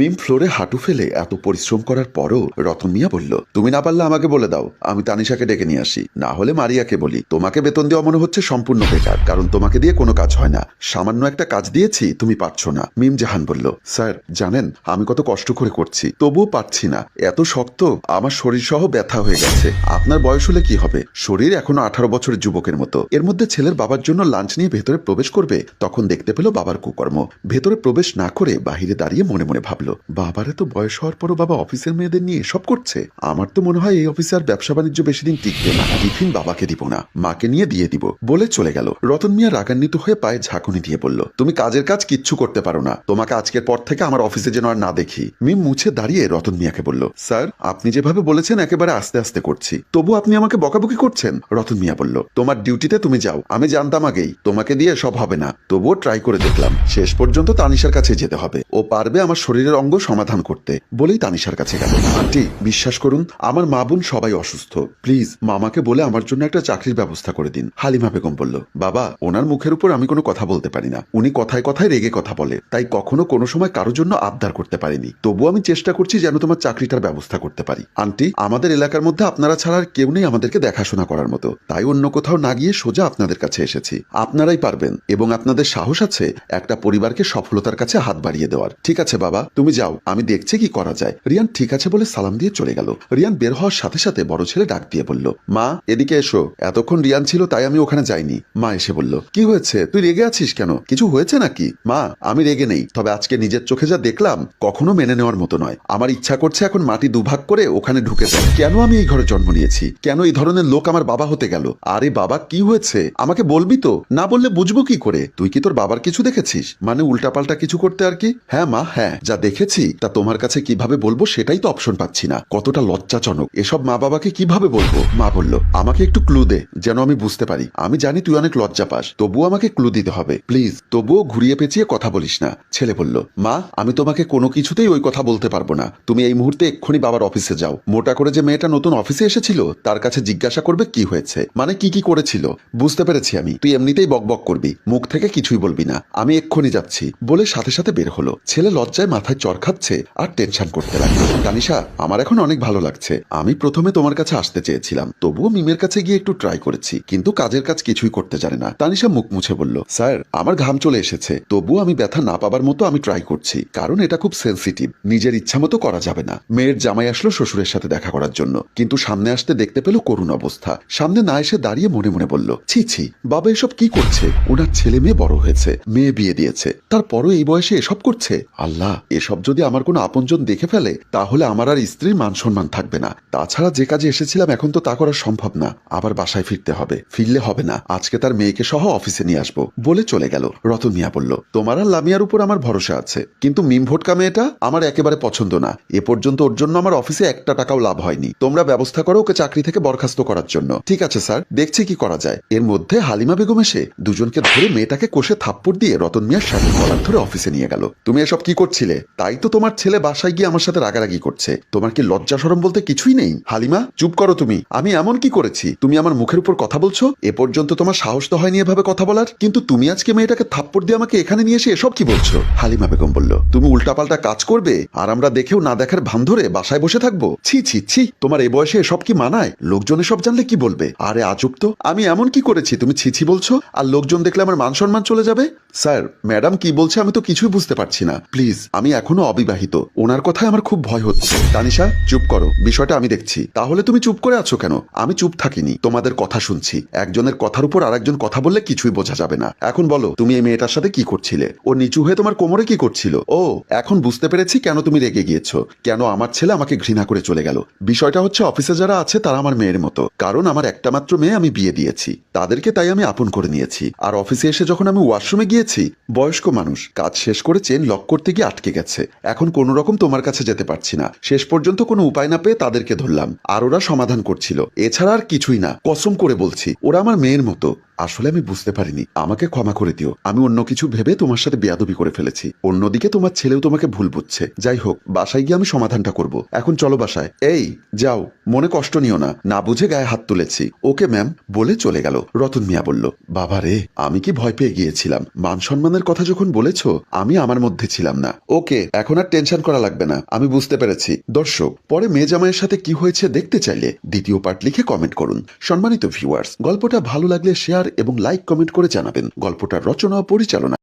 মিম ফ্লোরে হাঁটু ফেলে এত পরিশ্রম করার পরও রতন মিয়া বলল, তুমি না পারলে আমাকে বলে দাও, আমি তানিশাকে ডেকে নিয়ে আসি। না হলে মারিয়াকে বলি। তোমাকে বেতন দেওয়া মনে হচ্ছে সম্পূর্ণ বেকার, কারণ তোমাকে দিয়ে কোনো কাজ হয় না। সামান্য একটা কাজ দিয়েছি, তুমি পারছ না। মিম জাহান বলল, স্যার, জানেন, আমি কত কষ্ট করে করছি, তবুও পারছি না। এত শক্ত, আমার শরীর সহ ব্যথা হয়ে গেছে। আপনার বয়স হলে কি হবে? শরীর এখনও আঠারো বছরের যুবকের মতো। এর মধ্যে ছেলের বাবার জন্য লাঞ্চ নিয়ে ভেতরে প্রবেশ করবে, তখন দেখতে পেল বাবার কুকর্ম। ভেতরে প্রবেশ না করে বাহিরে দাঁড়িয়ে মনে মনে ভাবলো বাবার এত বয়স হওয়ার পরও বাবা অফিসের মেয়েদের নিয়ে এসব করছে। আমার তো মনে হয় এই অফিসে আর ব্যবসা বাণিজ্য বেশি দিন টিকবে না। টিফিন বাবাকে দিব না, মাকে নিয়ে দিয়ে দিব বলে চলে গেল। রতন মিয়া রাগান্বিত হয়ে পায়ে ঝাঁকুনি দিয়ে বলল, তুমি কাজের কাজ কিচ্ছু করতে পারো না। তোমাকে আজকের পর থেকে আমার অফিসে যেন আর না দেখি। মিম মুছে দাঁড়িয়ে রতন মিয়াকে বলল, স্যার, আপনি যেভাবে বলেছেন একেবারে আস্তে আস্তে করছি। তবু আপনি আমাকে বকাবকি করছেন? রতন মিয়া বলল, তোমার ডিউটিতে তুমি যাও, আমি জানতাম আগেই। তোমাকে দিয়ে সব হবে না। তবুও ট্রাই করে দেখলাম। শেষ পর্যন্ত তানিশার কাছে যেতে হবে। ও পারবে আমার শরীরের অঙ্গ সমাধান করতে বলেই তানিশার কাছে গেল। আন্টি, বিশ্বাস করুন, আমার মা বোন সবাই অসুস্থ। প্লিজ, মামাকে বলে আমার জন্য একটা চাকরির ব্যবস্থা করে দিন। হালিমা বেগম বলল, বাবা, ওনার মুখের উপর আমি কোনো কথা বলতে পারি না। উনি কথায় কথায় রেগে কথা বলে, তাই কখনো কোনো সময় কারোর জন্য আবদার করতে পারিনি। তবু আমি চেষ্টা করছি যেন তোমার চাকরিটার ব্যবস্থা করতে পারি। আন্টি, আমাদের এলাকার মধ্যে আপনারা ছাড়া আর কেউ নেই আমাদেরকে দেখাশোনা করার মতো। তাই অন্য কোথাও না গিয়ে সোজা আপনাদের কাছে এসেছি। আপনারাই পারবেন এবং আপনাদের সাহস আছে একটা পরিবারকে সফলতার কাছে হাত বাড়িয়ে দেওয়ার। ঠিক আছে, বাবা তুমি যাও, আমি দেখছি কি করা যায়। রিয়ান ঠিক আছে বলে সালাম দিয়ে চলে গেল। রিয়ান বের হওয়ার সাথে সাথে বড় ছেলে ডাক দিয়ে বলল, মা, এদিকে এসো। এতক্ষণ রিয়ান ছিল, তাই আমি ওখানে যাইনি। মা এসে বলল, কি হয়েছে? তুই রেগে আছিস কেন? কিছু হয়েছে নাকি? মা, আমি রেগে নেই। তবে আজকে নিজের চোখে যা দেখলাম, কখনো মেনে নেওয়ার মতো নয়। আমার ইচ্ছা করছে এখন মাটি দুভাগ করে ওখানে ঢুকে যায় কেন আমি এই ঘরে জন্ম নিয়েছি? কেন এই ধরনের লোক আমার বাবা হতে গেল? আরে বাবা, কি হয়েছে? আমাকে বলবি তো? না বললে বুঝব কি করে? তুই কি তোর বাবার কিছু দেখেছিস? মানে উল্টাপাল্টা কিছু করতে আর কি? হ্যাঁ মা হ্যাঁ যা দেখেছি, তা তোমার কাছে কীভাবে বলব সেটাই তো অপশন পাচ্ছি না। কতটা লজ্জাজনক। এসব মা বাবাকে কীভাবে বলব? মা বলল, আমাকে একটু ক্লু দে, যেন আমি বুঝতে পারি। আমি জানি তুই অনেক লজ্জা পাস তবুও আমাকে ক্লু দিতে হবে। প্লিজ তবুও ঘুরিয়ে পেঁচিয়ে কথা বলিস না। ছেলে বলল, মা, আমি তোমাকে কোনো কিছুতেই ওই কথা বলতে পারব না। তুমি এই মুহূর্তে এক্ষুনি বাবার অফিসে যাও। মোটা করে যে মেয়েটা নতুন অফিসে এসেছিল, তার কাছে জিজ্ঞাসা করবে কি হয়েছে। মানে কি কি করেছিল? বুঝতে পেরেছি আমি। তুই এমনিতেই বকবক করবি। মুখ থেকে কিছুই বলবি না। আমি এক্ষুনি যাচ্ছি। বলে সাথে সাথে বের হলো। ছেলে লজ্জায় মাথায় চর খাচ্ছে আর টেনশন করতে লাগল। তানিশা, আমার এখন অনেক ভালো লাগছে। আমি প্রথমে তোমার কাছে আসতে চেয়েছিলাম, তবুও মিমের কাছে গিয়ে একটু ট্রাই করেছি, কিন্তু কাজের কাজ কিছুই করতে জানে না। তানিশা মুখ মুছে বলল, স্যার, আমার ঘাম চলে এসেছে, তবুও আমি ব্যথা না পাবার মতো আমি ট্রাই করছি, কারণ এটা খুব সেন্সিটিভ নিজের ইচ্ছা মতো করা যাবে না। মেয়ের জামাই আসলো শ্বশুরের সাথে দেখা করার জন্য, কিন্তু সামনে আসতে দেখতে পেল করুণ অবস্থা। সামনে না এসে দাঁড়িয়ে মনে মনে বলল, ছি ছি, বাবা এসব কি করছে? ওনার ছেলে মেয়ে বড় হয়েছে, মেয়ে বিয়ে দিয়েছে, তারপরও এই বয়সে এসব করছে? আল্লাহ, এসব যদি আমার কোনো আপনজন দেখে ফেলে, তাহলে আমার আর স্ত্রীর মান সম্মান থাকবে না। তাছাড়া যে কাজে এসেছিলাম, এখন তো তা করা সম্ভব না। আবার বাসায় ফিরতে হবে। ফিরলে হবে না। আজকে তার মেয়েকে সহ অফিসে নিয়ে আসব বলে চলে গেল। রতন মিয়া বলল, তোমার আর লামিয়ার উপর আমার ভরসা আছে। কিন্তু মিম ভোটকা মেয়েটা আমার একেবারে পছন্দ না। এ পর্যন্ত ওর জন্য আমার অফিসে একটা টাকাও লাভ হয়নি। তোমরা ব্যবস্থা করো ওকে চাকরি থেকে বরখাস্ত করার জন্য। ঠিক আছে, স্যার। দেখছি কি করা যায়। এর মধ্যে হালিমা বেগম এসে দুজনকে ধরে মেয়েটাকে কোষে থাপ্পড় দিয়ে রতন মিয়ার সাথে কলার ধরে অফিসে নিয়ে গেল। তুমি এসব কি করছিলে? তাই তো তোমার ছেলে বাসায় গিয়ে আমার সাথে রাগারাগি করছে। তোমার কি লজ্জা সরম বলতে কিছুই নেই? হালিমা, চুপ করো তুমি। আমি এমন কি করেছি? তুমি আমার মুখের উপর কথা বলছো? এ পর্যন্ত তোমার সাহস তো হয়নি এভাবে কথা বলার। কিন্তু তুমি আজকে মেয়েটাকে থাপ্পড় দিয়ে আমাকে এখানে নিয়ে এসে এসব কি বলছো? হালিমা বেগম বলল, তুমি উল্টাপাল্টা কাজ করবে আর আমরা দেখেও না দেখার ভান ধরে বাসায় বসে থাকব। ছি ছি ছি। তোমার এই বয়সে এসব কি মানায়? লোকজন এসব জানলে কি বলবে? আরে আজব তো। আমি এমন কি করেছি? তুমি ছি ছি বলছো? আর লোকজন দেখলে আমার মান সম্মান চলে যাবে? স্যার, ম্যাডাম কি বলছে আমি তো কিছুই বুঝতে পারছি না। প্লিজ, আমি এখনও অবিবাহিত। ওনার কথায় আমার খুব ভয় হচ্ছে। তানিশা চুপ করো। বিষয়টা আমি দেখছি। তাহলে তুমি চুপ করে আছো কেন? আমি চুপ থাকিনি। তোমাদের কথা শুনছি। একজনের কথার উপর আরেকজন কথা বললে কিছুই বোঝা যাবে না। এখন বলো, তুমি এই মেয়েটার সাথে কি করছিলে? ও নিচু হয়ে তোমার কোমরে কি করছিল? ও, এখন বুঝতে পেরেছি কেন তুমি রেগে গিয়েছো। কেন আমার ছেলে আমাকে ঘৃণা করে চলে গেল? বিষয়টা হচ্ছে অফিসে যারা আছে, তারা আমার মেয়ের মতো। কারণ আমার একটা মাত্র মেয়ে আমি বিয়ে দিয়েছি। তাদেরকে তাই আমি আপন করে নিয়েছি। আর অফিসে এসে যখন আমি ওয়াশরুমে গিয়েছি, বয়স্ক মানুষ, কাজ শেষ করে চেন লক করতে গিয়ে আটকে গেছে। এখন কোনো রকম তোমার কাছে যেতে পারছি না। শেষ পর্যন্ত কোনো উপায় না পেয়ে তাদেরকে ধরলাম। আর ওরা সমাধান করছিল। এছাড়া আর কিছুই না। কসম করে বলছি, ওরা আমার মেয়ের মতো। আসলে আমি বুঝতে পারিনি। আমাকে ক্ষমা করে দিও। আমি অন্য কিছু ভেবে তোমার সাথে বেয়াদবি করে ফেলেছি। অন্যদিকে তোমার ছেলেও তোমাকে ভুল বুঝছে। যাই হোক, বাসায় গিয়ে আমি সমাধানটা করব। এখন চলো বাসায়। এই, যাও। মনে কষ্ট নিও না। না বুঝে গায়ে হাত তুলেছি। ওকে, ম্যাম, বলে চলে গেল। রতন মিয়া বলল, বাবা রে, আমি কি ভয় পেয়ে গিয়েছিলাম? মান সম্মানের কথা যখন বলেছ, আমি আমার মধ্যে ছিলাম না। ওকে, এখন আর টেনশন করা লাগবে না। আমি বুঝতে পেরেছি। দর্শক, পরে মেয়ে জামাইয়ের সাথে কি হয়েছে দেখতে চাইলে দ্বিতীয় পার্ট লিখে কমেন্ট করুন। সম্মানিত ভিউয়ার্স, গল্পটা ভালো লাগলে শেয়ার এবং লাইক কমেন্ট করে জানাবেন। গল্পটার রচনা পরিচালনা